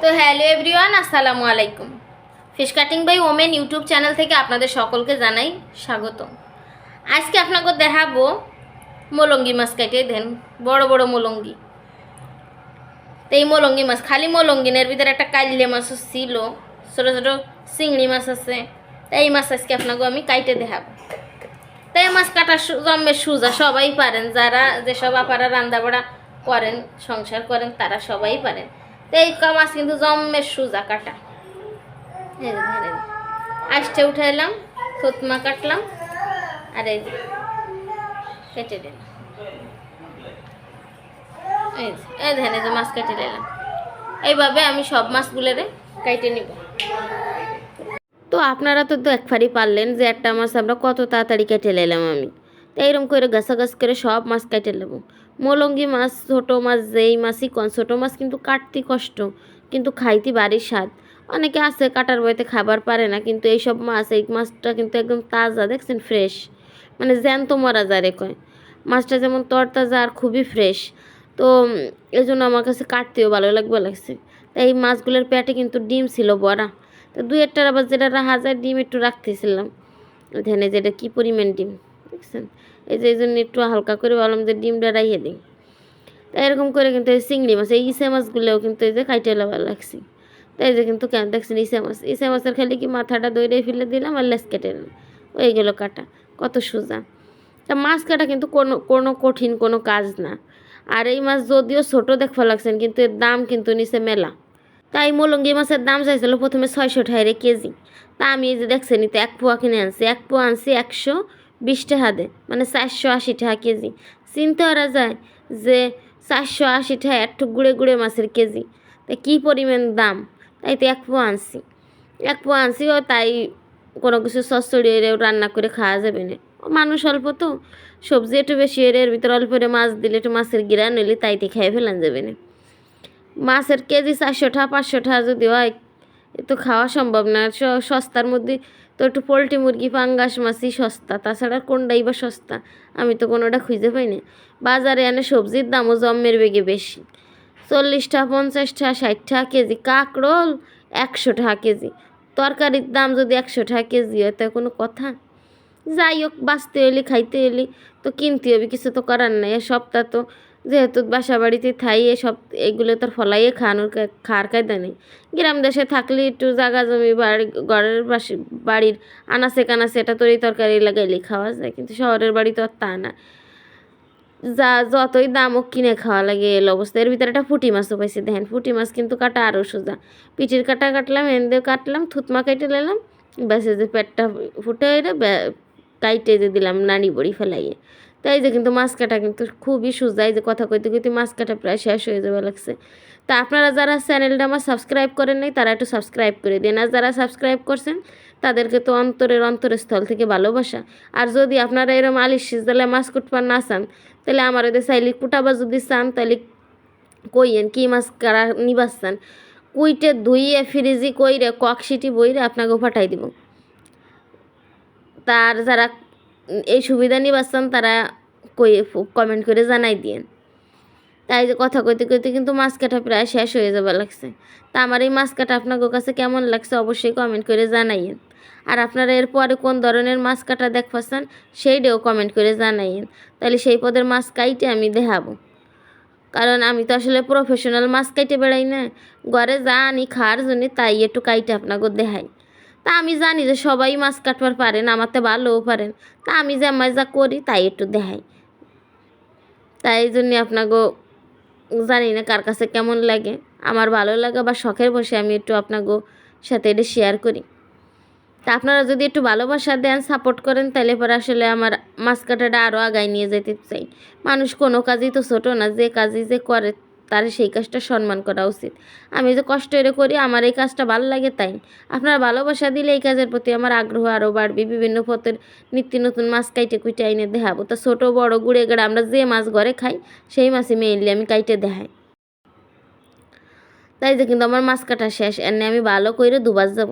তো hello everyone, আসসালামু আলাইকুম। Fish cutting by women YouTube channel থেকে আপনাদের সকলকে জানাই স্বাগত আজকে আপনাকে দেখাবো মোলঙ্গি মাছ কাটে দেন, বড় বড় মোলঙ্গি। তো এই মোলঙ্গি মাছ, খালি মোলঙ্গিনের ভিতরে একটা কাইলে মাছও ছিল, ছোটো ছোটো চিংড়ি মাছ আছে। তো এই মাছ আজকে আপনাকে আমি কাইটে দেখাবো। তো এই মাছ কাটা জন্মের সুজা সবাই পারেন, যারা যেসব আপারা রান্না বাড়া করেন, সংসার করেন, তারা সবাই পারেন। তো এই মাছ কিন্তু জন্মের সুজা কাটা। নিন। আষ্টে উঠাইলাম থুতমা কাটলাম, আর এই কেটে দিলাম। এই এই দেখেন যে মাছ কেটে নিলাম। এইভাবে আমি সব মাছগুলোরে কেটে নিব। তো আপনারা তো একবারই পারলেন যে একটা মাছ আমরা কত তাড়াতাড়ি কেটে নিলাম আমি। এইরকম করে গাছাগাছ করে সব মাছ কেটে নেব। মোলঙ্গি মাছ, ছোটো মাছ, যেই মাছই কন, ছোটো মাছ কিন্তু কাটতে কষ্ট, কিন্তু খাইতে বাড়ির স্বাদ। অনেকে আছে কাটার বইতে খাবার পারে না, কিন্তু এইসব মাছ, এই মাছটা কিন্তু একদম তাজা, দেখছেন, ফ্রেশ। মানে জ্যান্ত মরা যারে কয়। মাছটা যেমন তরতাজা আর খুবই ফ্রেশ। তো এই জন্য আমার কাছে কাটতেও ভালো লাগবে লাগছে। তাই এই মাছগুলোর পেটে কিন্তু ডিম ছিল বড়া। তো দু একটার আবার যেটা রাখা যায়, ডিম একটু রাখতেছিলাম। ধ্যানে যেটা কী পরিমাণ ডিম। দেখছেন? এই যে এই জন্য একটু হালকা করে বললাম যে ডিমটা রাইয়ে দিই। তা এরকম করে কিন্তু এই চিংড়ি মাছ, এই ইসে মাছগুলোও কিন্তু এই যে খাইতে লাবার লাগছে। তাই যে কিন্তু কেন দেখছেন ইসে মাছ? ইসে মাছের খালি কি মাথাটা দইরে ফেলে দিলাম আর লেস কেটে নিলাম। ওই গেল কাটা, কত সোজা। তা মাছ কাটা কিন্তু কোনো কোনো কঠিন কোনো কাজ না। আর এই মাছ যদিও ছোট দেখবা লাগছেন, কিন্তু এর দাম কিন্তু নিচে মেলা। তাই মোলঙ্গি মাছের দাম চাইছিল প্রথমে ছয়শো টাকারে কেজি। তা আমি এই যে দেখছেন তো এক পোয়া কিনে আনছি, এক পোয়া আনছি একশো বিশ টাকা মানে চারশো আশি টাকা কেজি। চিনতে পারা যায় যে চারশো আশি টাকা একটু গুঁড়ে গুঁড়ে মাছের কেজি। তা কী পরিমাণ দাম? তাই তো এক পোয়া আনছি। এক পোয়া আনছি ও তাই কোনো কিছু সস্তড়িয়ে রান্না করে খাওয়া যাবে না। মানুষ অল্প তো, সবজি একটু বেশি এর এর ভিতরে অল্প করে মাছ দিলে একটু মাছের গিরা নইলে তাইতে খেয়ে ফেলান যাবে না। মাছের কেজি চারশো টাকা পাঁচশো টাকা যদি হয়, এ তো খাওয়া সম্ভব না। সস্তার মধ্যে তো একটু পোলট্রি মুরগি পাঙ্গাস মাছই সস্তা। তাছাড়া কোনটাই বা সস্তা? আমি তো কোনোটা খুঁজে পাই না বাজারে এনে সবজির দামও জম্মের বেগে বেশি। চল্লিশটা পঞ্চাশটা পঞ্চাশ টাকা, ষাট টাকা কেজি। কাঁকরোল একশো টাকা কেজি। তরকারির দাম যদি একশো টাকা কেজি হয়, তা কোনো কথা? যাই হোক, বাঁচতে এলি খাইতে এলি তো কিনতে হবে, কিছু তো করার নাই। সপ্তাহ তো যেহেতু বাসা বাড়িতে থাই সব এগুলো তোর ফলাইয়ে খাওয়ানোর কা- খাওয়ার কায়দা নেই। গ্রাম দেশে থাকলে একটু জাগা জমি, বাড়ি, ঘরের পাশে বাড়ির আনাচে কানাচে এটা তরি তরকারি লাগাইলে খাওয়া যায়, কিন্তু শহরের বাড়ি তো আর তা না। যা, যতই দাম হোক কিনে খাওয়া লাগে এল অবস্থা। এর ভিতরে একটা পুঁটি মাছও পাইছি, দেখেন পুঁটি মাছ কিন্তু কাটা আরও সোজা। পিঠের কাটা কাটলাম হেন্দে কাটলাম, থুতমা কেটে নিলাম, ব্যাস যে পেটটা ফুটে কাইটে যে দিলাম নানি বড়ি ফেলাইয়ে। তাই যে কিন্তু মাছ কাটা কিন্তু খুবই সোজা, এই যে কথা কইতে কইতে মাছ কাটা প্রায় শেষ হয়ে যাবে লাগছে। তা আপনারা যারা চ্যানেলটা আমার সাবস্ক্রাইব করেন নাই, তারা একটু সাবস্ক্রাইব করে দিন। আর যারা সাবস্ক্রাইব করছেন, তাদেরকে তো অন্তরের অন্তরস্থল থেকে ভালোবাসা। আর যদি আপনারা এরম আলিশ সিজালে মাছ কুটপার না চান, তাহলে আমার ওদের চাইলে কুটাবা যদি চান, তাহলে কইয়েন কি মাছ কারা নিবাস চান। কুইটে ধুইয়ে ফ্রিজি কইরে ককশিটি বইরে আপনাকে পাঠাই দিব। তার যারা এই সুবিধা নিবাসান তারা কই কমেন্ট করে জানাই দিয়েন। তাই যে কথা কইতে কইতে কিন্তু মাছ কাটা প্রায় শেষ হয়ে যাবে লাগছে। তা আমার এই মাছ কাটা আপনাদের কাছে কেমন লাগছে অবশ্যই কমেন্ট করে জানাইয়েন। আর আপনারা এরপরে কোন ধরনের মাছ কাটা দেখতেছেন, সেইটাও কমেন্ট করে জানাইয়েন। তাহলে সেই পদের মাছ কাইটে আমি দেখাবো। কারণ আমি তো আসলে প্রফেশনাল মাছ কাইটে বেড়াই না। ঘরে যা আনি খাওয়ার জন্য তাই একটু কাইটে আপনাকে দেখাই। তা আমি জানি যে সবাই মাছ কাটবার পারেন, আমার তো ভালোও পারেন। তা আমি যে আমার যা করি তাই একটু দেখাই। তাই এই জন্যে আপনাকে জানি না কার কাছে কেমন লাগে। আমার ভালো লাগে বা শখের বসে আমি একটু আপনাকে সাথে এটা শেয়ার করি। তা আপনারা যদি একটু ভালোবাসা দেন সাপোর্ট করেন, তাহলে পরে আসলে আমার মাছ কাটাটা আরও আগায় নিয়ে যেতে চাই। মানুষ কোনো কাজই তো ছোটো না, যে কাজই যে করে তার সেই কাজটা সম্মান করা উচিত। আমি যে কষ্ট করে করি, আমার এই কাজটা ভালো লাগে তাই। আপনারা ভালোবাসা দিলে এই কাজের প্রতি আমার আগ্রহ আরও বাড়বে। বিভিন্ন পথের নিত্য নতুন মাছ কাইটে কুইটে আইনে দেখাবো। তা ছোটো, বড়, গুড়ে, গেড়ে আমরা যে মাছ ঘরে খাই, সেই মাছই মেইনলি আমি কাইটে দেখাই। তাই যে কিন্তু আমার মাছ কাটা শেষ, এনে আমি ভালো করে দুবার যাব।